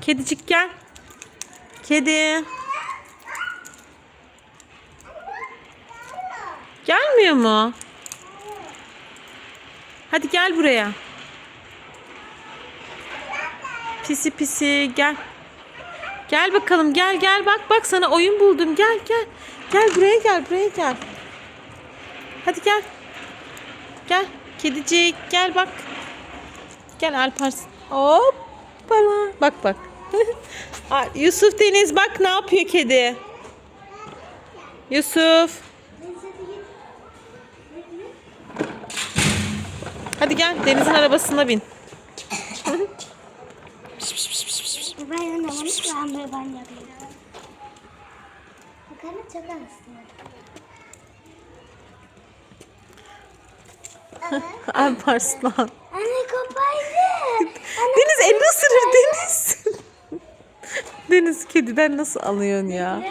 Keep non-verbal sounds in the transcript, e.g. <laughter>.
Kedicik gel. Kedi. Gelmiyor mu? Hadi gel buraya. Pisi pisi gel. Gel bakalım gel gel bak bak sana oyun buldum gel gel. Gel buraya gel buraya gel. Hadi gel. Gel kedicik gel bak. Gel Alparslan. Hoppala. Bak bak. <laughs> Yusuf Deniz bak ne yapıyor kedi. Yusuf. Hadi gel Deniz'in arabasına bin. <laughs> Ben oynamamış ben böyle ben yapayım. Bakalım çok aslında. Alparslan. Anne kopaydı. Deniz kediden nasıl alıyorsun ya?